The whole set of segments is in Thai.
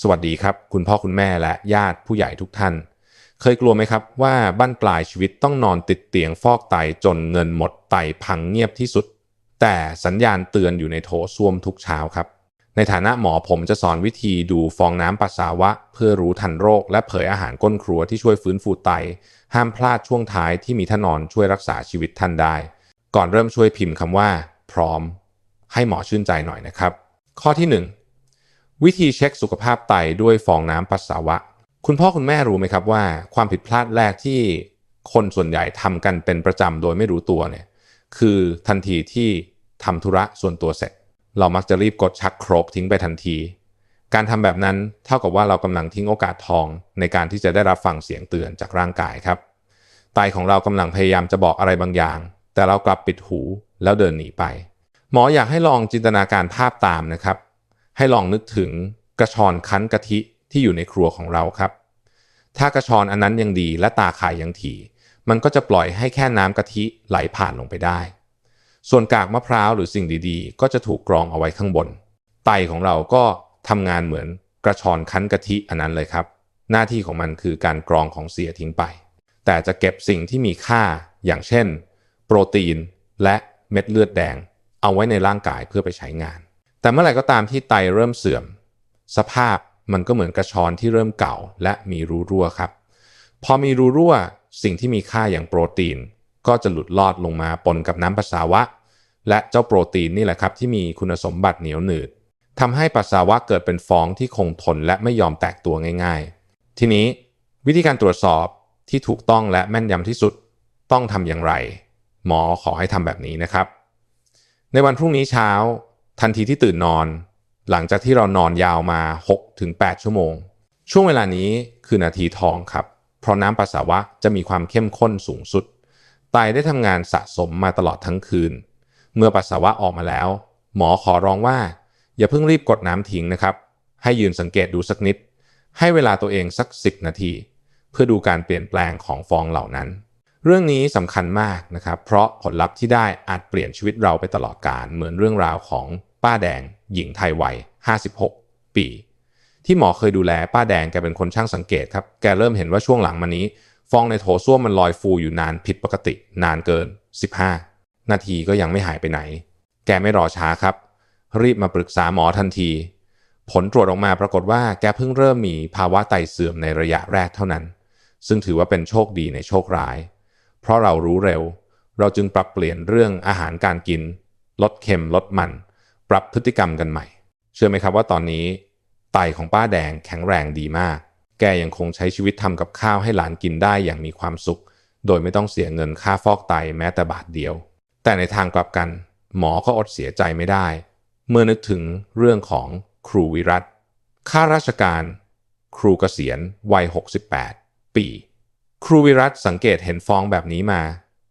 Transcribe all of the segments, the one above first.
สวัสดีครับ คุณพ่อคุณแม่และญาติผู้ใหญ่ทุกท่าน เคยกลัวไหมครับว่าบ้านปลายชีวิตต้องนอนติดเตียงฟอกไตจนเงินหมดไตพังเงียบที่สุด แต่สัญญาณเตือนอยู่ในโถส้วมทุกเช้าครับ ในฐานะหมอผมจะสอนวิธีดูฟองน้ำปัสสาวะ เพื่อรู้ทันโรค และเผยอาหารก้นครัวที่ช่วยฟื้นฟูไต ห้ามพลาดช่วงท้ายที่มีท่านอนช่วยรักษาชีวิตท่านได้ ก่อนเริ่มช่วยพิมพ์คำว่า พร้อม ให้หมอชื่นใจหน่อยนะครับ ข้อที่ 1 วิธีเช็คสุขภาพไตด้วยฟองน้ำปัสสาวะ คุณพ่อคุณแม่รู้ไหมครับว่า ความผิดพลาดแรกที่คนส่วนใหญ่ทำกันเป็นประจำโดยไม่รู้ตัวเนี่ยคือทันทีที่ทำธุระส่วนตัวเสร็จ เรามักจะรีบกดชักโครกทิ้งไปทันที การทำแบบนั้นเท่ากับว่าเรากำลังทิ้งโอกาสทอง ในการที่จะได้รับฟังเสียงเตือนจากร่างกายครับไตของเรากำลังพยายามจะบอกอะไรบางอย่าง แต่เรากลับปิดหูแล้วเดินหนีไป หมออยากให้ลองจินตนาการภาพตามนะครับ ให้ลองนึกถึงกระชอนคั้นกะทิที่อยู่ในครัวของเราครับ ถ้ากระชอนอันนั้นยังดีและตาข่ายยังถี่ มันก็จะปล่อยให้แค่น้ำกะทิไหลผ่านลงไปได้ ส่วนกากมะพร้าวหรือสิ่งดีๆ ก็จะถูกกรองเอาไว้ข้างบน ไตของเราก็ทำงานเหมือนกระชอนคั้นกะทิอันนั้นเลยครับ หน้าที่ของมันคือการกรองของเสียทิ้งไป แต่จะเก็บสิ่งที่มีค่าอย่างเช่น โปรตีนและเม็ดเลือดแดง เอาไว้ในร่างกายเพื่อไปใช้งาน แต่เมื่อไหร่ก็ตามที่ไตเริ่มเสื่อม สภาพมันก็เหมือนกระชอนที่เริ่มเก่า และมีรูรั่วครับ พอมีรูรั่วสิ่งที่มีค่าอย่างโปรตีน ก็จะหลุดลอดลงมาปนกับน้ำปัสสาวะ และเจ้าโปรตีนนี่แหละครับที่มีคุณสมบัติเหนียวหนืดทำให้ปัสสาวะเกิดเป็นฟองที่คงทนและไม่ยอมแตกตัวง่าย ๆ ทีนี้วิธีการตรวจสอบที่ถูกต้องและแม่นยำที่สุดต้องทำอย่างไร หมอขอให้ทำแบบนี้นะครับ ในวันพรุ่งนี้เช้า ทันทีที่ตื่นนอน หลังจากที่เรานอนยาวมา 6-8 ชั่วโมง ช่วงเวลานี้คือนาทีทองครับ เพราะน้ำปัสสาวะจะมีความเข้มข้นสูงสุดไตได้ทำงานสะสมมาตลอดทั้งคืน เมื่อปัสสาวะออกมาแล้ว หมอขอร้องว่า อย่าเพิ่งรีบกดน้ำทิ้งนะครับ ให้ยืนสังเกตดูสักนิด ให้เวลาตัวเองสัก 10 นาที เพื่อดูการเปลี่ยนแปลงของฟองเหล่านั้น เรื่องนี้สำคัญมากนะครับ เพราะผลลัพธ์ที่ได้อาจเปลี่ยนชีวิตเราไปตลอดกาลเหมือนเรื่องราวของป้าแดง หญิงไทยวัย 56 ปี ที่หมอเคยดูแลป้าแดงแกเป็นคนช่างสังเกตครับแกเริ่มเห็นว่าช่วงหลังมานี้ ฟองในโถส้วมมันลอยฟูอยู่นานผิดปกติ นานเกิน 15 นาทีก็ยังไม่หายไปไหน แกไม่รอช้าครับ รีบมาปรึกษาหมอทันที ผลตรวจออกมาปรากฏว่าแกเพิ่งเริ่มมีภาวะไตเสื่อมในระยะแรกเท่านั้น ซึ่งถือว่าเป็นโชคดีในโชคร้าย เพราะเรารู้เร็ว เราจึงปรับเปลี่ยนเรื่องอาหารการกิน ลดเค็มลดมัน ปรับพฤติกรรมกันใหม่ เชื่อไหมครับว่าตอนนี้ไตของป้าแดงแข็งแรงดีมาก แกยังคงใช้ชีวิตทำกับข้าวให้หลานกินได้อย่างมีความสุข โดยไม่ต้องเสียเงินค่าฟอกไตแม้แต่บาทเดียว แต่ในทางกลับกัน หมอก็อดเสียใจไม่ได้ เมื่อนึกถึงเรื่องของครูวิรัตข้าราชการ ครูเกษียณวัย 68 ปี ครูวิรัตสังเกตเห็นฟองแบบนี้มา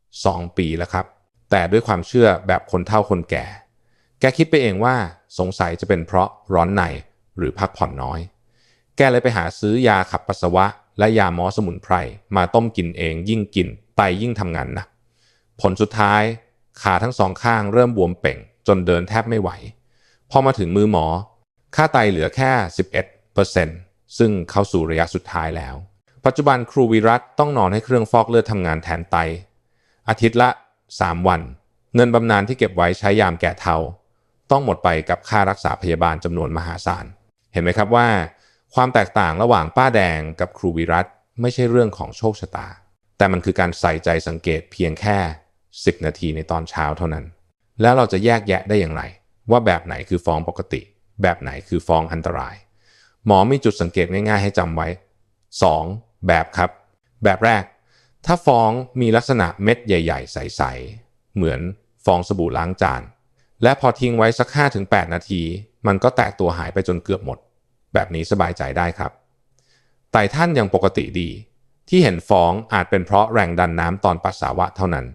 2 ปีแล้วครับ แต่ด้วยความเชื่อแบบคนเฒ่าคนแก่ แกคิดไปเองว่าสงสัยจะเป็นเพราะร้อนในหรือพักผ่อนน้อย แกเลยไปหาซื้อยาขับปัสสาวะ และยาหมอสมุนไพรมาต้มกินเองยิ่งกินไตยิ่งทำงานนะผลสุดท้ายขาทั้งสองข้างเริ่มบวมเป่ง จนเดินแทบไม่ไหว พอมาถึงมือหมอ ค่าไตเหลือแค่ 11%ซึ่งเข้าสู่ระยะสุดท้ายแล้ว ปัจจุบันครูวิรัตต้องนอนให้เครื่องฟอกเลือดทำงานแทนไต อาทิตย์ละ 3 วัน เงินบำนาญที่เก็บไว้ใช้ยามแก่เทาต้องหมดไปกับค่ารักษาพยาบาลจำนวนมหาศาล เห็นไหมครับว่า ความแตกต่างระหว่างป้าแดงกับครูวิรัตไม่ใช่เรื่องของโชคชะตา แต่มันคือการใส่ใจสังเกตเพียงแค่ 10 นาทีในตอนเช้าเท่านั้น แล้วเราจะแยกแยะได้อย่างไร ว่าแบบไหนคือฟองปกติ แบบไหนคือฟองอันตราย หมอมีจุดสังเกตง่ายๆให้จำไว้ 2. แบบครับ แบบแรก ถ้าฟองมีลักษณะเม็ดใหญ่ ๆ ใส ๆ เหมือนฟองสบู่ล้างจาน และพอทิ้งไว้สัก 5-8 นาที มันก็แตกตัวหายไปจนเกือบหมด แบบนี้สบายใจได้ครับ ไตท่านยังปกติดี ที่เห็นฟองอาจเป็นเพราะแรงดันน้ำตอนปัสสาวะเท่านั้น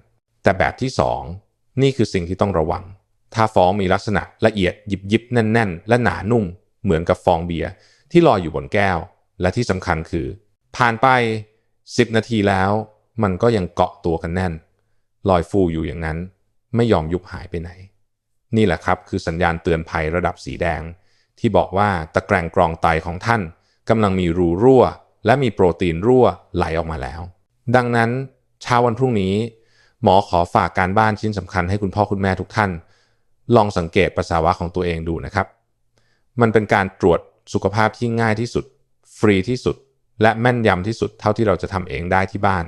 แต่แบบที่ 2 นี่คือสิ่งที่ต้องระวัง ถ้าฟองมีลักษณะละเอียดยิบยิบแน่น ๆ และหนานุ่ม เหมือนกับฟองเบียร์ที่ลอยอยู่บนแก้ว และที่สำคัญคือ ผ่านไป 10 นาทีแล้ว มันก็ยังเกาะตัวกันแน่น ลอยฟูอยู่อย่างนั้น ไม่ยอมยุบหายไปไหน นี่แหละครับคือสัญญาณเตือนภัยระดับสีแดง ที่บอกว่าตะแกรงกรองไตของท่านกำลังมีรูรั่ว และมีโปรตีนรั่วไหลออกมาแล้ว ดังนั้นเช้าวันพรุ่งนี้ หมอขอฝากการบ้านชิ้นสำคัญให้คุณพ่อคุณแม่ทุกท่าน ลองสังเกตปัสสาวะของตัวเองดูนะครับ มันเป็นการตรวจสุขภาพที่ง่ายที่สุด ฟรีที่สุด และแม่นยำที่สุดเท่าที่เราจะทำเองได้ที่บ้าน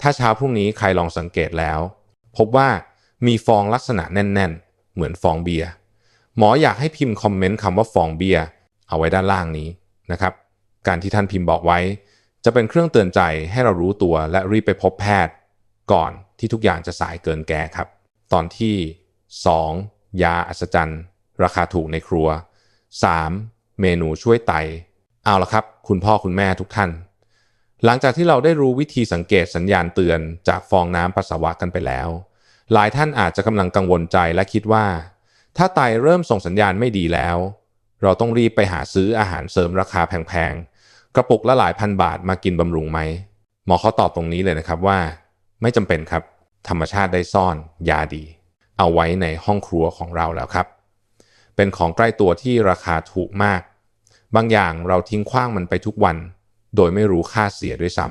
ถ้าเช้าพรุ่งนี้ใครลองสังเกตแล้ว พบว่ามีฟองลักษณะแน่น ๆ เหมือนฟองเบียร์หมออยากให้พิมพ์คอมเมนต์คำว่าฟองเบียร์เอาไว้ด้านล่างนี้นะครับ การที่ท่านพิมพ์บอกไว้ จะเป็นเครื่องเตือนใจให้เรารู้ตัวและรีบไปพบแพทย์ ก่อนที่ทุกอย่างจะสายเกินแก่ครับ ตอนที่ 2. ยาอัศจรรย์ ราคาถูกในครัว 3. เมนูช่วยไต เอาละครับ คุณพ่อคุณแม่ทุกท่าน หลังจากที่เราได้รู้วิธีสังเกตสัญญาณเตือนจากฟองน้ำปัสสาวะกันไปแล้ว หลายท่านอาจจะกำลังกังวลใจและคิดว่า ถ้าไตเริ่มส่งสัญญาณไม่ดีแล้ว เราต้องรีบไปหาซื้ออาหารเสริมราคาแพงๆ กระปุกละหลายพันบาทมากินบำรุงไหม หมอเขาตอบตรงนี้เลยนะครับว่า ไม่จำเป็นครับ ธรรมชาติได้ซ่อน ยาดี เอาไว้ในห้องครัวของเราแล้วครับ เป็นของใกล้ตัวที่ราคาถูกมาก บางอย่างเราทิ้งขว้างมันไปทุกวัน โดยไม่รู้ค่าเสียด้วยซ้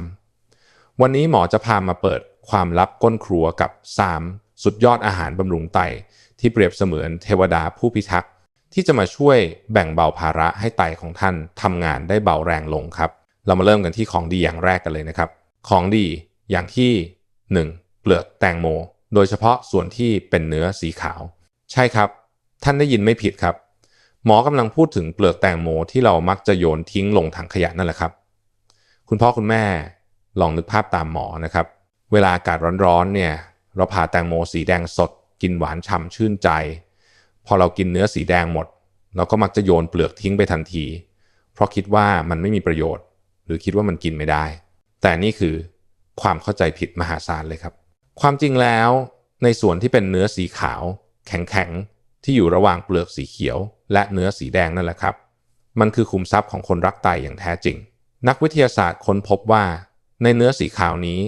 ำวันนี้หมอจะพามาเปิดความลับก้นครัวกับ 3 สุดยอดอาหารบำรุงไต ที่เปรียบเสมือนเทวดาผู้พิทักษ์ที่จะมาช่วยแบ่งเบาภาระให้ไตของท่านทำงานได้เบาแรงลงครับ เรามาเริ่มกันที่ของดีอย่างแรกกันเลยนะครับ ของดีอย่างที่ 1. เปลือกแตงโม โดยเฉพาะส่วนที่เป็นเนื้อสีขาว ใช่ครับ ท่านได้ยินไม่ผิดครับ หมอกำลังพูดถึงเปลือกแตงโมที่เรามักจะโยนทิ้งลงถังขยะนั่นแหละครับ คุณพ่อคุณแม่ลองนึกภาพตามหมอนะครับ เวลาอากาศร้อนๆเนี่ยเราผ่าแตงโมสีแดงสด กินหวานฉ่ำชื่นใจ พอเรากินเนื้อสีแดงหมด เราก็มักจะโยนเปลือกทิ้งไปทันที เพราะคิดว่ามันไม่มีประโยชน์ หรือคิดว่ามันกินไม่ได้ แต่นี่คือความเข้าใจผิดมหาศาลเลยครับ ความจริงแล้วในส่วนที่เป็นเนื้อสีขาว แข็งๆ ที่อยู่ระหว่างเปลือกสีเขียว และเนื้อสีแดงนั่นแหละครับ มันคือคุมทรัพย์ของคนรักไตอย่างแท้จริง นักวิทยาศาสตร์ค้นพบว่า ในเนื้อสีขาวนี้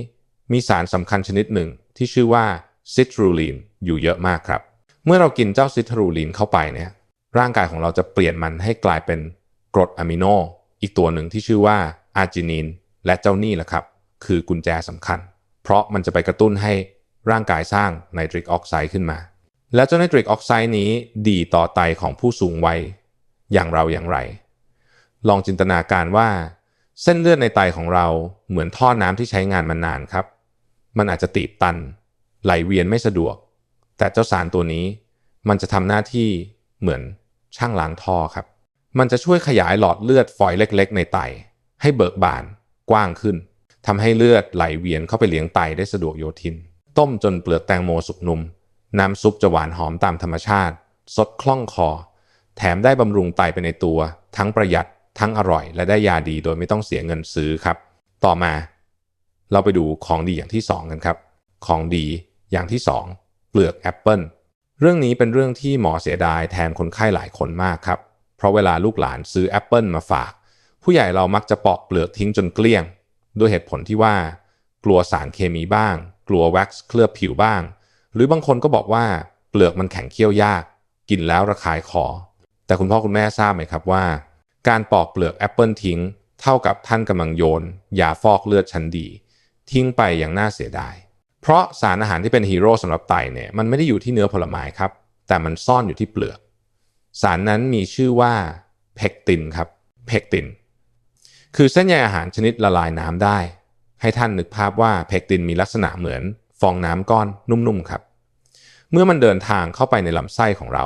มีสารสำคัญชนิดหนึ่งที่ชื่อว่าซิตรูลีนอยู่เยอะมากครับ เมื่อเรากินเจ้าซิตรูลีนเข้าไปเนี่ยร่างกายของเราจะเปลี่ยนมันให้กลายเป็นกรดอะมิโน อีกตัวหนึ่งที่ชื่อว่าอาร์จินินและเจ้านี่แหละครับ คือกุญแจสำคัญ เพราะมันจะไปกระตุ้นให้ร่างกายสร้างไนตริกออกไซด์ขึ้นมา แล้วเจ้าไนตริกออกไซด์นี้ดีต่อไตของผู้สูงวัยอย่างเราอย่างไร ลองจินตนาการว่า เส้นเลือดในไตของเราเหมือนท่อน้ำที่ใช้งานมานานครับ มันอาจจะตีบตัน ไหลเวียนไม่สะดวก แต่เจ้าสารตัวนี้ มันจะทำหน้าที่เหมือนช่างล้างท่อครับ มันจะช่วยขยายหลอดเลือดฝอยเล็ก ๆ ในไต ให้เบิกบานกว้างขึ้นทำให้เลือดไหลเวียนเข้าไปเลี้ยงไตได้สะดวกโยทิน ต้มจนเปลือกแตงโมสุกนุ่ม น้ำซุปจะหวานหอมตามธรรมชาติ สดคล่องคอ แถมได้บำรุงไตไปในตัว ทั้งประหยัด ทั้งอร่อย และได้ยาดีโดยไม่ต้องเสียเงินซื้อครับ ต่อมา เราไปดูของดีอย่างที่ 2 กันครับ ของดีอย่างที่ 2 เปลือกแอปเปิลเรื่องนี้เป็นเรื่องที่หมอเสียดายแทนคนไข้หลายคนมากครับ เพราะเวลาลูกหลานซื้อแอปเปิลมาฝาก ผู้ใหญ่เรามักจะปอกเปลือกทิ้งจนเกลี้ยง ด้วยเหตุผลที่ว่า กลัวสารเคมีบ้าง กลัวแว็กซ์เคลือบผิวบ้าง หรือบางคนก็บอกว่าเปลือกมันแข็งเคี้ยวยาก กินแล้วระคายคอ แต่คุณพ่อคุณแม่ทราบไหมครับว่า การปอกเปลือกแอปเปิลทิ้ง เท่ากับท่านกำลังโยนยาฟอกเลือดชั้นดี ทิ้งไปอย่างน่าเสียดาย เพราะสารอาหารที่เป็นฮีโร่สำหรับไตเนี่ยมันไม่ได้อยู่ที่เนื้อผลไม้ครับ แต่มันซ่อนอยู่ที่เปลือก สารนั้นมีชื่อว่าเพกตินครับเพกตินคือเส้นใยอาหารชนิดละลายน้ำได้ ให้ท่านนึกภาพว่าเพกตินมีลักษณะเหมือน ฟองน้ำก้อนนุ่มๆครับ เมื่อมันเดินทางเข้าไปในลำไส้ของเรา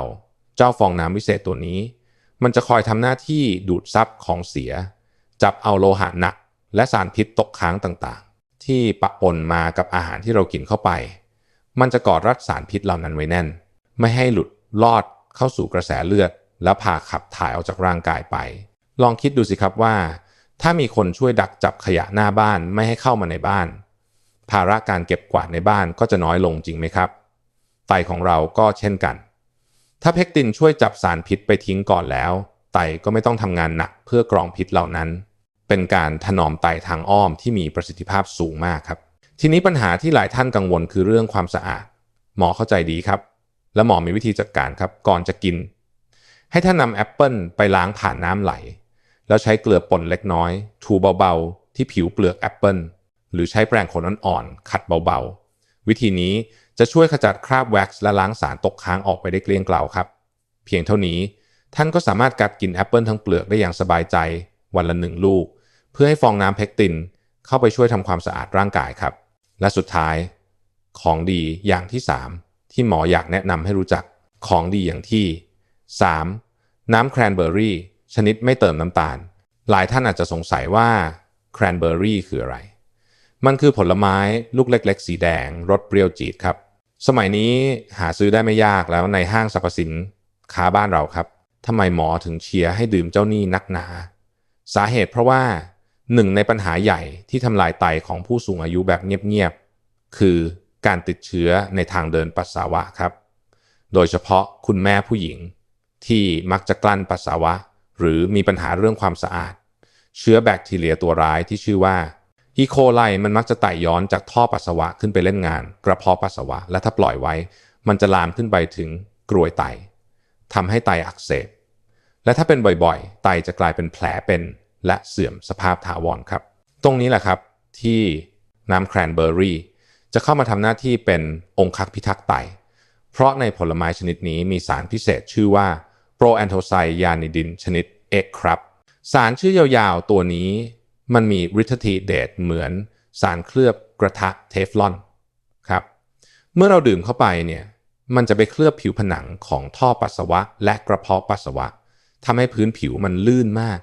เจ้าฟองน้ำวิเศษตัวนี้ มันจะคอยทำหน้าที่ดูดซับของเสีย จับเอาโลหะหนัก และสารพิษตกค้างต่างๆ ที่ปะปนมากับอาหารที่เรากินเข้าไป มันจะกอดรัดสารพิษเหล่านั้นไว้แน่น ไม่ให้หลุดลอดเข้าสู่กระแสเลือด แล้วพาขับถ่ายออกจากร่างกายไป ลองคิดดูสิครับว่า ถ้ามีคนช่วยดักจับขยะหน้าบ้านไม่ให้เข้ามาในบ้าน ภาระการเก็บกวาดในบ้านก็จะน้อยลงจริงไหมครับ ไตของเราก็เช่นกัน ถ้าเพกตินช่วยจับสารพิษไปทิ้งก่อนแล้ว ไตก็ไม่ต้องทำงานหนักเพื่อกรองพิษเหล่านั้น เป็นการถนอมไตทางอ้อมที่มีประสิทธิภาพสูงมากครับ ทีนี้ปัญหาที่หลายท่านกังวลคือเรื่องความสะอาด หมอเข้าใจดีครับ และหมอมีวิธีจัดการครับ ก่อนจะกิน ให้ท่านนำแอปเปิลไปล้างผ่านน้ำไหล แล้วใช้เกลือป่นเล็กน้อย ถูเบาๆที่ผิวเปลือกแอปเปิล หรือใช้แปรงขนอ่อนๆขัดเบาๆ วิธีนี้จะช่วยขจัดคราบแว็กซ์และล้างสารตกค้างออกไปได้เกลี้ยงเกล่าครับ เพียงเท่านี้ท่านก็สามารถกัดกินแอปเปิลทั้งเปลือกได้อย่างสบายใจวันละหนึ่งลูก เพื่อให้ฟองน้ำเพกตินเข้าไปช่วยทำความสะอาดร่างกายครับ และสุดท้าย ของดีอย่างที่ 3 ที่หมออยากแนะนำให้รู้จักของดีอย่างที่ 3. น้ำแครนเบอร์รี่ชนิดไม่เติมน้ำตาล หลายท่านอาจจะสงสัยว่าแครนเบอร์รี่คืออะไร มันคือผลไม้ลูกเล็กๆ สีแดงรสเปรี้ยวจี๊ดครับ สมัยนี้หาซื้อได้ไม่ยากแล้วในห้างสรรพสินค้าบ้านเราครับทำไมหมอถึงเชียร์ให้ดื่มเจ้านี่นักหนา สาเหตุเพราะว่าหนึ่งในปัญหาใหญ่ที่ทำลายไตของผู้สูงอายุแบบเงียบๆ คือการติดเชื้อในทางเดินปัสสาวะครับ โดยเฉพาะคุณแม่ผู้หญิงที่มักจะกลั้นปัสสาวะ หรือมีปัญหาเรื่องความสะอาด เชื้อแบคทีเรียตัวร้ายที่ชื่อว่า อีโคไลมันมักจะไต่ย้อนจากท่อปัสสาวะขึ้นไปเล่นงาน กระเพาะปัสสาวะ และถ้าปล่อยไว้ มันจะลามขึ้นไปถึงกรวยไตทำให้ไตอักเสบ และถ้าเป็นบ่อยๆ ไตจะกลายเป็นแผลเป็น และเสื่อมสภาพถาวรครับ ตรงนี้แหละครับที่น้ำแครนเบอร์รี่จะเข้ามาทำหน้าที่เป็นองค์คักพิทักษ์ไต เพราะในผลไม้ชนิดนี้มีสารพิเศษชื่อว่าโปรแอนโทไซยานิดินชนิด X ครับ สารชื่อยาวๆ ตัวนี้ มันมีฤทธิเดชเหมือนสารเคลือบกระทะเทฟลอนครับเมื่อเราดื่มเข้าไปเนี่ยมันจะไปเคลือบผิวผนังของท่อปัสสาวะ และกระเพาะปัสสาวะทำให้พื้นผิวมันลื่นมาก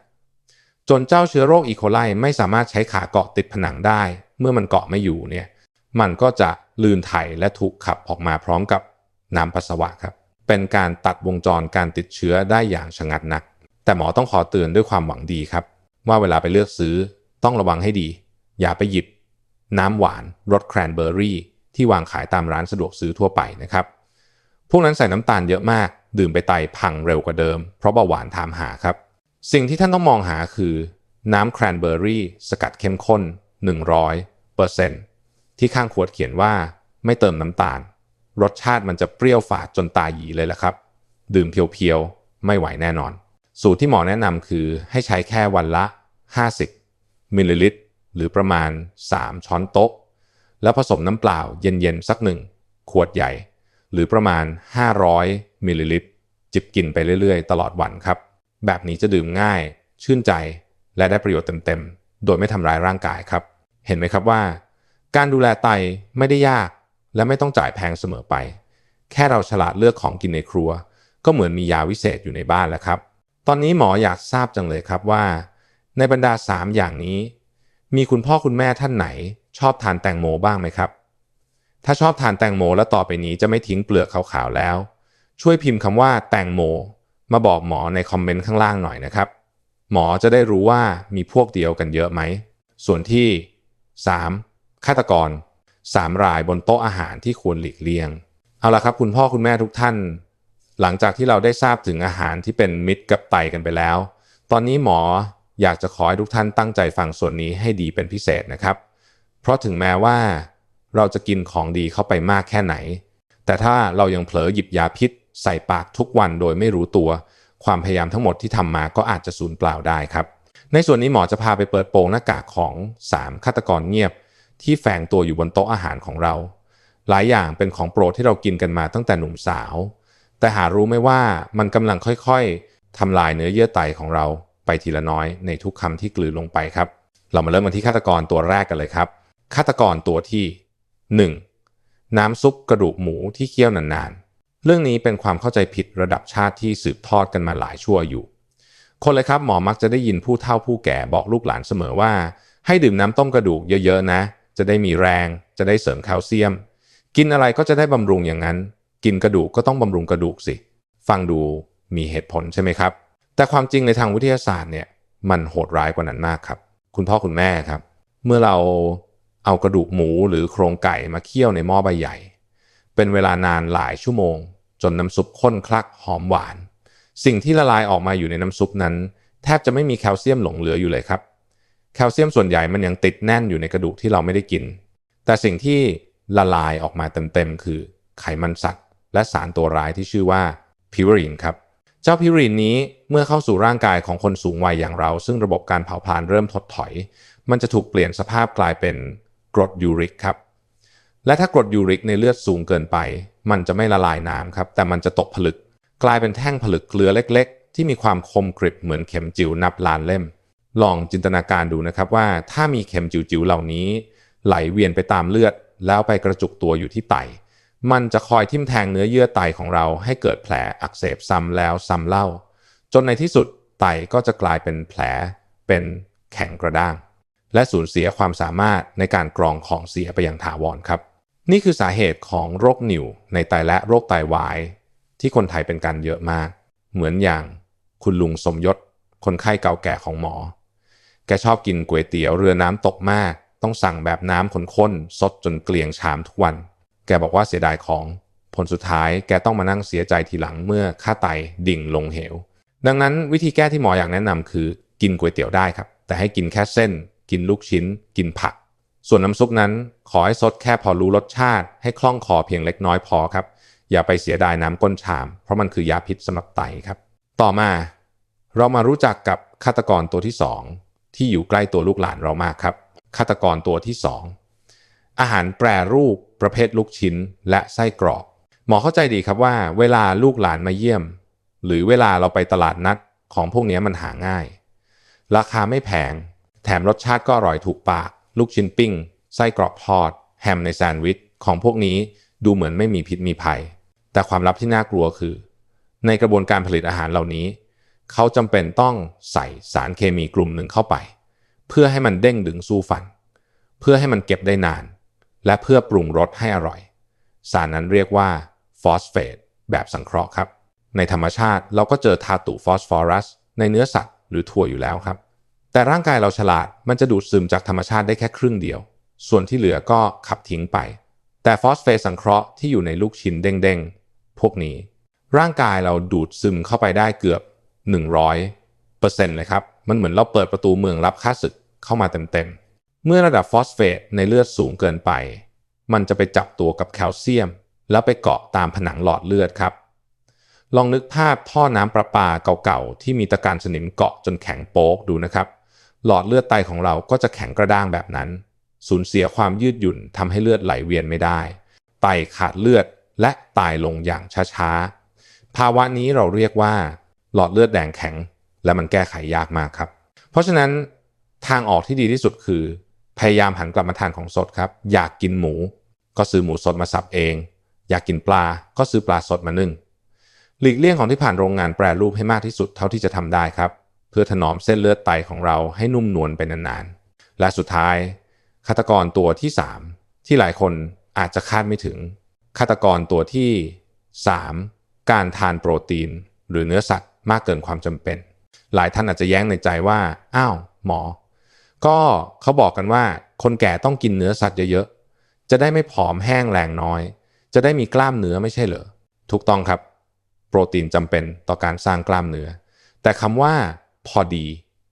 จนเจ้าเชื้อโรคอีโคไลไม่สามารถใช้ขาเกาะติดผนังได้ เมื่อมันเกาะไม่อยู่เนี่ยมันก็จะลื่นไถและถูกขับออกมาพร้อมกับน้ำปัสสาวะครับ เป็นการตัดวงจรการติดเชื้อได้อย่างชะงัดนัก แต่หมอต้องขอเตือนด้วยความหวังดีครับ ว่าเวลาไปเลือกซื้อต้องระวังให้ดี อย่าไปหยิบ น้ำหวานรสแครนเบอร์รี่ที่วางขายตามร้านสะดวกซื้อทั่วไปนะครับ พวกนั้นใส่น้ำตาลเยอะมาก ดื่มไปไตพังเร็วกว่าเดิม เพราะเบาหวานถามหาครับ สิ่งที่ท่านต้องมองหาคือ น้ำแครนเบอร์รี่สกัดเข้มข้น 100เปอร์เซ็นที่ข้างขวดเขียนว่าไม่เติมน้ำตาล รสชาติมันจะเปรี้ยวฝาดจนตาหยีเลยละครับ ดื่มเพียวๆ ไม่ไหวแน่นอน สูตรที่หมอแนะนำคือให้ใช้แค่วันละ 50 มิลลิลิตร หรือประมาณ 3 ช้อนโต๊ะ แล้วผสมน้ำเปล่าเย็นๆ สักหนึ่งขวดใหญ่ หรือประมาณ 500 มิลลิลิตร จิบกินไปเรื่อยๆ ตลอดวันครับ แบบนี้จะดื่มง่าย ชื่นใจ และได้ประโยชน์เต็มๆ โดยไม่ทำร้ายร่างกายครับ เห็นไหมครับว่า การดูแลไตไม่ได้ยาก และไม่ต้องจ่ายแพงเสมอไป แค่เราฉลาดเลือกของกินในครัว ก็เหมือนมียาวิเศษอยู่ในบ้านแล้วครับ ตอนนี้หมออยากทราบจังเลยครับว่า ในบรรดา 3 อย่างนี้ มีคุณพ่อคุณแม่ท่านไหน ชอบทานแตงโมบ้างไหมครับ ถ้าชอบทานแตงโมแล้วต่อไปนี้จะไม่ทิ้งเปลือกขาวๆแล้ว ช่วยพิมพ์คำว่าแตงโม มาบอกหมอในคอมเมนต์ข้างล่างหน่อยนะครับ หมอจะได้รู้ว่ามีพวกเดียวกันเยอะไหม ส่วนที่ 3. ฆาตกร 3 รายบนโต๊ะอาหารที่ควรหลีกเลี่ยง เอาละครับ คุณพ่อคุณแม่ทุกท่าน หลังจากที่เราได้ทราบถึงอาหารที่เป็นมิตรกับไตกันไปแล้ว ตอนนี้หมออยากจะขอให้ทุกท่านตั้งใจฟังส่วนนี้ให้ดีเป็นพิเศษนะครับ เพราะถึงแม้ว่าเราจะกินของดีเข้าไปมากแค่ไหน แต่ถ้าเรายังเผลอหยิบยาพิษ ใส่ปากทุกวันโดยไม่รู้ตัว ความพยายามทั้งหมดที่ทำมาก็อาจจะสูญเปล่าได้ครับ ในส่วนนี้หมอจะพาไปเปิดโปงหน้ากากของ 3 ฆาตกรเงียบ ที่แฝงตัวอยู่บนโต๊ะอาหารของเรา หลายอย่างเป็นของโปรดที่เรากินกันมาตั้งแต่หนุ่มสาว แต่หารู้ไหมว่ามันกำลังค่อยๆทำลายเนื้อเยื่อไตของเราไปทีละน้อยในทุกคำที่กลืนลงไปครับ เรามาเริ่มกันที่ฆาตกรตัวแรกกันเลยครับ ฆาตกรตัวที่ 1. น้ำซุปกระดูกหมูที่เคี่ยวนานๆ เรื่องนี้เป็นความเข้าใจผิดระดับชาติที่สืบทอดกันมาหลายชั่วอยู่ คนเลยครับหมอมักจะได้ยินผู้เฒ่าผู้แก่บอกลูกหลานเสมอว่า ให้ดื่มน้ำต้มกระดูกเยอะๆนะ จะได้มีแรง จะได้เสริมแคลเซียม กินอะไรก็จะได้บำรุงอย่างนั้น กินกระดูกก็ต้องบำรุงกระดูกสิ ฟังดูมีเหตุผลใช่ไหมครับ แต่ความจริงในทางวิทยาศาสตร์เนี่ยมันโหดร้ายกว่านั้นมากครับ คุณพ่อคุณแม่ครับ เมื่อเราเอากระดูกหมูหรือโครงไก่มาเคี่ยวในหม้อใบใหญ่ เป็นเวลานานหลายชั่วโมง จนน้ำซุปข้นคลักหอมหวาน สิ่งที่ละลายออกมาอยู่ในน้ำซุปนั้น แทบจะไม่มีแคลเซียมหลงเหลืออยู่เลยครับ แคลเซียมส่วนใหญ่มันยังติดแน่นอยู่ในกระดูกที่เราไม่ได้กิน แต่สิ่งที่ละลายออกมาเต็มๆคือไขมันสัตว์ และสารตัวร้ายที่ชื่อว่าพิวรีนครับ เจ้าพิวรินนี้เมื่อเข้าสู่ร่างกายของคนสูงวัยอย่างเรา ซึ่งระบบการเผาผลาญเริ่มถดถอย มันจะถูกเปลี่ยนสภาพกลายเป็นกรดยูริกครับ และถ้ากรดยูริกในเลือดสูงเกินไป มันจะไม่ละลายน้ำครับ แต่มันจะตกผลึก กลายเป็นแท่งผลึกเกลือเล็ก ๆ ที่มีความคมกริบเหมือนเข็มจิ๋วนับล้านเล่ม ลองจินตนาการดูนะครับว่าถ้ามีเข็มจิ๋วๆเหล่านี้ ไหลเวียนไปตามเลือดแล้วไปกระจุกตัวอยู่ที่ไต มันจะคอยทิ่มแทงเนื้อเยื่อไตของเราให้เกิดแผลอักเสบซ้ำแล้วซ้ำเล่า จนในที่สุดไตก็จะกลายเป็นแผลเป็นแข็งกระด้าง และสูญเสียความสามารถในการกรองของเสียไปอย่างถาวรครับ นี่คือสาเหตุของโรคนิ่วในไตและโรคไตวาย ที่คนไทยเป็นกันเยอะมาก เหมือนอย่างคุณลุงสมยศ คนไข้เก่าแก่ของหมอ แกชอบกินก๋วยเตี๋ยวเรือน้ำตกมาก ต้องสั่งแบบน้ำข้นๆสดจนเกลียงชามทุกวัน แกบอกว่าเสียดายของ ผลสุดท้ายแกต้องมานั่งเสียใจทีหลังเมื่อค่าไตดิ่งลงเหว ดังนั้นวิธีแก้ที่หมออยากแนะนำคือ กินก๋วยเตี๋ยวได้ครับ แต่ให้กินแค่เส้น กินลูกชิ้น กินผัก ส่วนน้ำซุปนั้นขอให้ซดแค่พอรู้รสชาติ ให้คล่องคอเพียงเล็กน้อยพอครับ อย่าไปเสียดายน้ำก้นชาม เพราะมันคือยาพิษสำหรับไตครับ ต่อมาเรามารู้จักกับฆาตกรตัวที่ 2 ที่อยู่ใกล้ตัวลูกหลานเรามากครับฆาตกรตัวที่ 2 อาหารแปรรูป ประเภทลูกชิ้น และไส้กรอก หมอเข้าใจดีครับว่า เวลาลูกหลานมาเยี่ยม หรือเวลาเราไปตลาดนัดของพวกนี้มันหาง่าย ราคาไม่แพงแถมรสชาติก็อร่อยถูกปาก ลูกชิ้นปิ้ง ไส้กรอกทอด แฮมในแซนด์วิชของพวกนี้ดูเหมือนไม่มีพิษมีภัย แต่ความลับที่น่ากลัวคือ ในกระบวนการผลิตอาหารเหล่านี้ เขาจำเป็นต้องใส่สารเคมีกลุ่มหนึ่งเข้าไป เพื่อให้มันเด้งดึงสู้ฟัน เพื่อให้มันเก็บได้นาน และเพื่อปรุงรสให้อร่อย สารนั้นเรียกว่าฟอสเฟตแบบสังเคราะห์ครับ ในธรรมชาติเราก็เจอธาตุฟอสฟอรัส ในเนื้อสัตว์หรือถั่วอยู่แล้วครับ แต่ร่างกายเราฉลาดมันจะดูดซึมจากธรรมชาติได้แค่ครึ่งเดียว ส่วนที่เหลือก็ขับทิ้งไป แต่ฟอสเฟตสังเคราะห์ที่อยู่ในลูกชิ้นเด้งๆ พวกนี้ ร่างกายเราดูดซึมเข้าไปได้เกือบ 100%เลยครับ มันเหมือนเราเปิดประตูเมืองรับค่าศึกเข้ามาเต็มๆ เมื่อระดับฟอสเฟตในเลือดสูงเกินไป มันจะไปจับตัวกับแคลเซียม แล้วไปเกาะตามผนังหลอดเลือดครับ ลองนึกภาพท่อน้ำประปาเก่าๆ ที่มีตะการสนิมเกาะจนแข็งโป๊กดูนะครับ หลอดเลือดไตของเราก็จะแข็งกระด้างแบบนั้น สูญเสียความยืดหยุ่นทำให้เลือดไหลเวียนไม่ได้ ไตขาดเลือดและตายลงอย่างช้าๆ ภาวะนี้เราเรียกว่า หลอดเลือดแดงแข็ง และมันแก้ไขยากมากครับ เพราะฉะนั้นทางออกที่ดีที่สุดคือ พยายามหันกลับมาทานของสดครับ อยากกินหมู ก็ซื้อหมูสดมาสับเอง อยากกินปลา ก็ซื้อปลาสดมานึ่ง หลีกเลี่ยงของที่ผ่านโรงงานแปรรูปให้มากที่สุดเท่าที่จะทำได้ครับ เพื่อถนอมเส้นเลือดไตของเราให้นุ่มนวลไปนานๆ และสุดท้ายฆาตกรตัวที่ 3 ที่หลายคนอาจจะคาดไม่ถึงฆาตกรตัวที่ 3 การทานโปรตีน หรือเนื้อสัตว์มากเกินความจำเป็น หลายท่านอาจจะแย้งในใจว่า อ้าว หมอ ก็เขาบอกกันว่าคนแก่ต้องกินเนื้อสัตว์เยอะๆ จะได้ไม่ผอมแห้งแรงน้อย จะได้มีกล้ามเนื้อไม่ใช่เหรอ ถูกต้องครับ โปรตีนจำเป็นต่อการสร้างกล้ามเนื้อ แต่คำว่าพอดี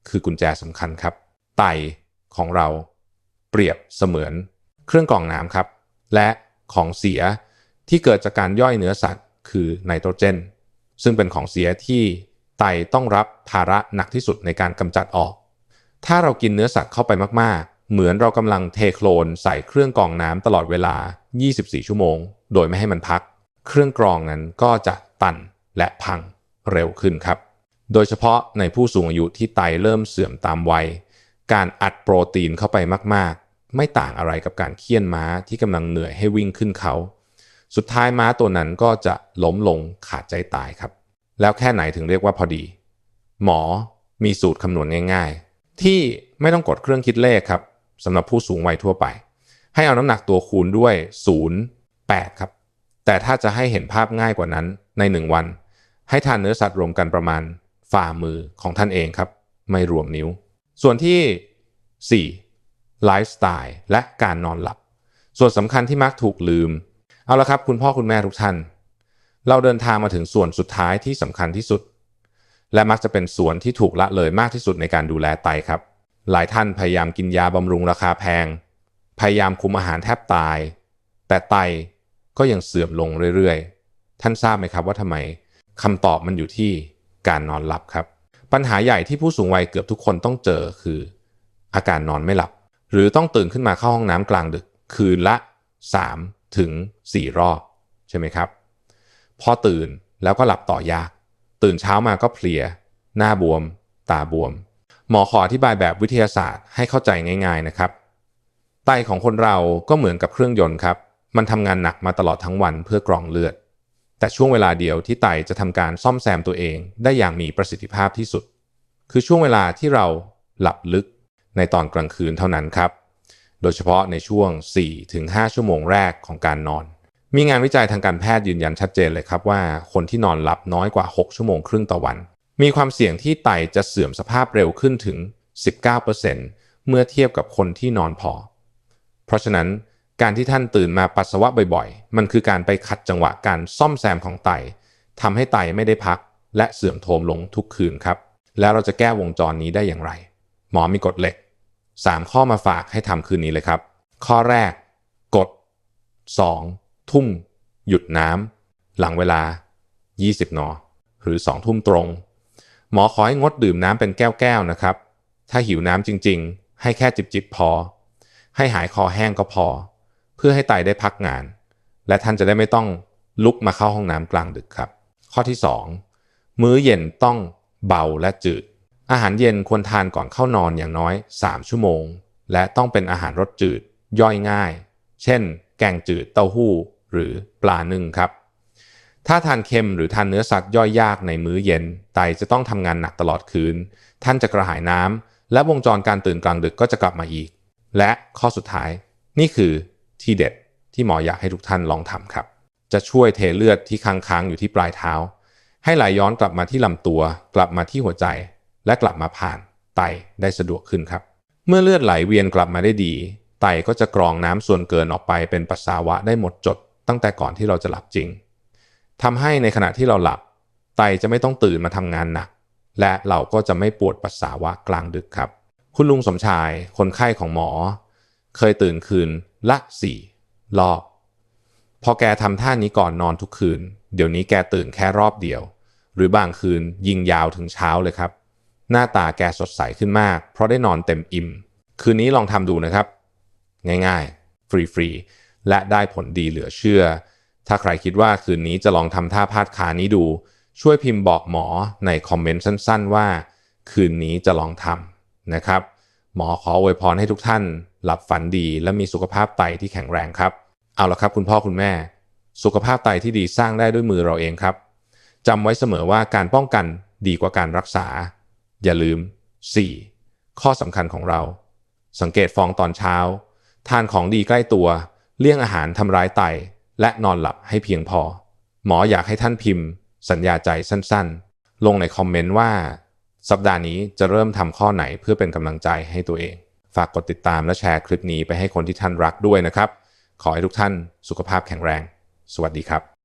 คือกุญแจสำคัญครับ ไตของเราเปรียบเสมือนเครื่องกรองน้ำครับ และของเสียที่เกิดจากการย่อยเนื้อสัตว์ คือไนโตรเจน ซึ่งเป็นของเสียที่ไตต้องรับภาระหนักที่สุดในการกำจัดออก ถ้าเรากินเนื้อสัตว์เข้าไปมากๆ เหมือนเรากำลังเทโคลนใส่เครื่องกรองน้ำตลอดเวลา 24 ชั่วโมง โดยไม่ให้มันพัก เครื่องกรองนั้นก็จะตันและพังเร็วขึ้นครับ โดยเฉพาะในผู้สูงอายุที่ไตเริ่มเสื่อมตามวัย การอัดโปรตีนเข้าไปมากๆ ไม่ต่างอะไรกับการเคี่ยนม้าที่กำลังเหนื่อยให้วิ่งขึ้นเขา สุดท้ายม้าตัวนั้นก็จะล้มลงขาดใจตายครับ แล้วแค่ไหนถึงเรียกว่าพอดี หมอมีสูตรคำนวณง่ายๆ ที่ไม่ต้องกดเครื่องคิดเลขครับสำหรับผู้สูงวัยทั่วไป ให้เอาน้ำหนักตัวคูณด้วย 0.8 ครับ แต่ถ้าจะให้เห็นภาพง่ายกว่านั้นใน 1 วัน ให้ทานเนื้อสัตว์รวมกันประมาณฝ่ามือของท่านเองครับ ไม่รวมนิ้ว ส่วนที่ 4. ไลฟ์สไตล์และการนอนหลับ ส่วนสำคัญที่มักถูกลืม เอาละครับ คุณพ่อคุณแม่ทุกท่าน เราเดินทางมาถึงส่วนสุดท้ายที่สำคัญที่สุด และมักจะเป็นส่วนที่ถูกละเลยมากที่สุดในการดูแลไตครับ หลายท่านพยายามกินยาบำรุงราคาแพง พยายามคุมอาหารแทบตาย แต่ไตก็ยังเสื่อมลงเรื่อยๆ ท่านทราบไหมครับว่าทำไมคำตอบมันอยู่ที่การนอนหลับครับ ปัญหาใหญ่ที่ผู้สูงวัยเกือบทุกคนต้องเจอคือ อาการนอนไม่หลับ หรือต้องตื่นขึ้นมาเข้าห้องน้ำกลางดึกคืนละ 3 ถึง 4 รอบ ใช่ไหมครับ พอตื่นแล้วก็หลับต่อยาก ตื่นเช้ามาก็เพลีย หน้าบวม ตาบวม หมอขออธิบายแบบวิทยาศาสตร์ให้เข้าใจง่าย ๆนะครับ ไตของคนเราก็เหมือนกับเครื่องยนต์ครับ มันทำงานหนักมาตลอดทั้งวันเพื่อกรองเลือด แต่ช่วงเวลาเดียวที่ไตจะทำการซ่อมแซมตัวเองได้อย่างมีประสิทธิภาพที่สุด คือช่วงเวลาที่เราหลับลึกในตอนกลางคืนเท่านั้นครับ โดยเฉพาะในช่วง 4-5 ชั่วโมงแรกของการนอน มีงานวิจัยทางการแพทย์ยืนยันชัดเจนเลยครับว่า คนที่นอนหลับน้อยกว่า 6 ชั่วโมงครึ่งต่อวัน มีความเสี่ยงที่ไตจะเสื่อมสภาพเร็วขึ้นถึง 19%เมื่อเทียบกับคนที่นอนพอ เพราะฉะนั้นการที่ท่านตื่นมาปัสสาวะบ่อยๆ มันคือการไปขัดจังหวะการซ่อมแซมของไตทำให้ไตไม่ได้พัก และเสื่อมโทรมลงทุกคืนครับ แล้วเราจะแก้วงจรนี้ได้อย่างไร หมอมีกฎเหล็ก 3 ข้อมาฝากให้ทำคืนนี้เลยครับ ข้อแรกกด 2. ทุ่มหยุดน้ำหลังเวลา 20 น หรือ 2 ทุ่มตรง หมอขอให้งดดื่มน้ำเป็นแก้วๆนะครับ ถ้าหิวน้ำจริงๆ ให้แค่จิบๆพอ ให้หายคอแห้งก็พอ เพื่อให้ไตได้พักงาน และท่านจะได้ไม่ต้องลุกมาเข้าห้องน้ำกลางดึกครับ ข้อที่ 2 มื้อเย็นต้องเบาและจืด อาหารเย็นควรทานก่อนเข้านอนอย่างน้อย 3 ชั่วโมง และต้องเป็นอาหารรสจืด ย่อยง่าย เช่น แกงจืดเต้าหู้ หรือปลานึ่งครับ ถ้าทานเค็มหรือทานเนื้อสัตว์ย่อยยากในมื้อเย็น ไตจะต้องทำงานหนักตลอดคืน ท่านจะกระหายน้ำและวงจรการตื่นกลางดึกก็จะกลับมาอีก และข้อสุดท้าย นี่คือที่เด็ดที่หมออยากให้ทุกท่านลองทำครับ จะช่วยเทเลือดที่ค้างๆอยู่ที่ปลายเท้า ให้ไหลย้อนกลับมาที่ลำตัว กลับมาที่หัวใจ และกลับมาผ่านไตได้สะดวกขึ้นครับ เมื่อเลือดไหลเวียนกลับมาได้ดี ไตก็จะกรองน้ำส่วนเกินออกไปเป็นปัสสาวะได้หมดจด ตั้งแต่ก่อนที่เราจะหลับจริงทำให้ในขณะที่เราหลับ ไตจะไม่ต้องตื่นมาทำงานหนัก และเราก็จะไม่ปวดปัสสาวะกลางดึกครับ คุณลุงสมชาย คนไข้ของหมอ เคยตื่นคืนละสี่รอบ พอแกทำท่านี้ก่อนนอนทุกคืน เดี๋ยวนี้แกตื่นแค่รอบเดียว หรือบางคืนยิงยาวถึงเช้าเลยครับ หน้าตาแกสดใสขึ้นมาก เพราะได้นอนเต็มอิ่ม คืนนี้ลองทำดูนะครับ ง่ายๆ ฟรีๆ และได้ผลดีเหลือเชื่อ ถ้าใครคิดว่าคืนนี้จะลองทำท่าพาดขานี้ดู ช่วยพิมพ์บอกหมอในคอมเมนต์สั้น ๆ ว่า คืนนี้จะลองทำนะครับ หมอขออวยพรให้ทุกท่าน หลับฝันดีและมีสุขภาพไตที่แข็งแรงครับ เอาละครับคุณพ่อคุณแม่ สุขภาพไตที่ดีสร้างได้ด้วยมือเราเองครับจำไว้เสมอว่าการป้องกันดีกว่าการรักษา อย่าลืม 4. ข้อสำคัญของเรา สังเกตฟองตอนเช้า ทานของดีใกล้ตัว เลี่ยงอาหารทำร้ายไต และนอนหลับให้เพียงพอ หมออยากให้ท่านพิมพ์ สัญญาใจสั้นๆ ลงในคอมเมนต์ว่า สัปดาห์นี้จะเริ่มทำข้อไหนเพื่อเป็นกำลังใจให้ตัวเอง ฝากกดติดตามและแชร์คลิปนี้ไปให้คนที่ท่านรักด้วยนะครับ ขอให้ทุกท่านสุขภาพแข็งแรง สวัสดีครับ